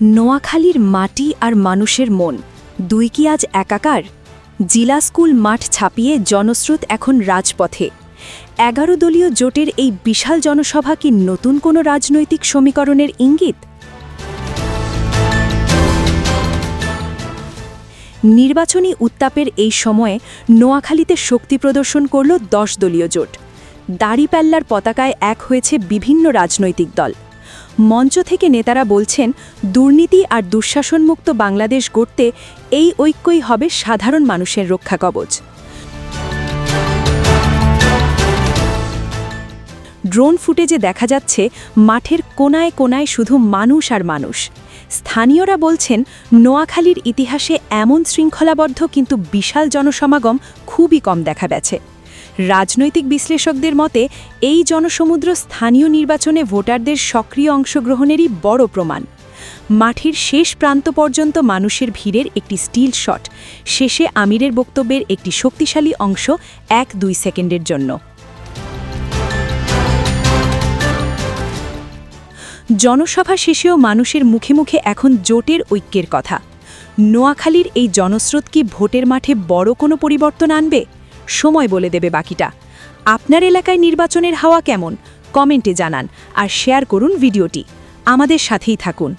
নোয়াখালীর মাটি আর মানুষের মন, দুই কি আজ একাকার? জিলা স্কুল মাঠ ছাপিয়ে জনস্রোত এখন রাজপথে। এগারো দলীয় জোটের এই বিশাল জনসভা কি নতুন কোনো রাজনৈতিক সমীকরণের ইঙ্গিত? নির্বাচনী উত্তাপের এই সময়ে নোয়াখালীতে শক্তি প্রদর্শন করল দশ দলীয় জোট। দাড়িপ্যাল্লার পতাকায় এক হয়েছে বিভিন্ন রাজনৈতিক দল। মঞ্চ থেকে নেতারা বলছেন, দুর্নীতি আর দুঃশাসনমুক্ত বাংলাদেশ গড়তে এই ঐক্যই হবে সাধারণ মানুষের রক্ষা কবচ। ড্রোন ফুটেজে দেখা যাচ্ছে, মাঠের কোনায় কোনায় শুধু মানুষ আর মানুষ। স্থানীয়রা বলছেন, নোয়াখালীর ইতিহাসে এমন শৃঙ্খলাবদ্ধ কিন্তু বিশাল জনসমাগম খুবই কম দেখা গেছে। রাজনৈতিক বিশ্লেষকদের মতে, এই জনসমুদ্র স্থানীয় নির্বাচনে ভোটারদের সক্রিয় অংশগ্রহণেরই বড় প্রমাণ। মাঠের শেষ প্রান্ত পর্যন্ত মানুষের ভিড়ের একটি স্টিল শট, শেষে আমিরের বক্তব্যের একটি শক্তিশালী অংশ এক দুই সেকেন্ডের জন্য। জনসভা শেষেও মানুষের মুখে মুখে এখন জোটের ঐক্যের কথা। নোয়াখালীর এই জনস্রোত কি ভোটের মাঠে বড় কোনো পরিবর্তন আনবে? সময় বলে দেবে বাকিটা। আপনার এলাকায় নির্বাচনের হাওয়া কেমন? কমেন্টে জানান আর শেয়ার করুন ভিডিওটি। আমাদের সাথেই থাকুন।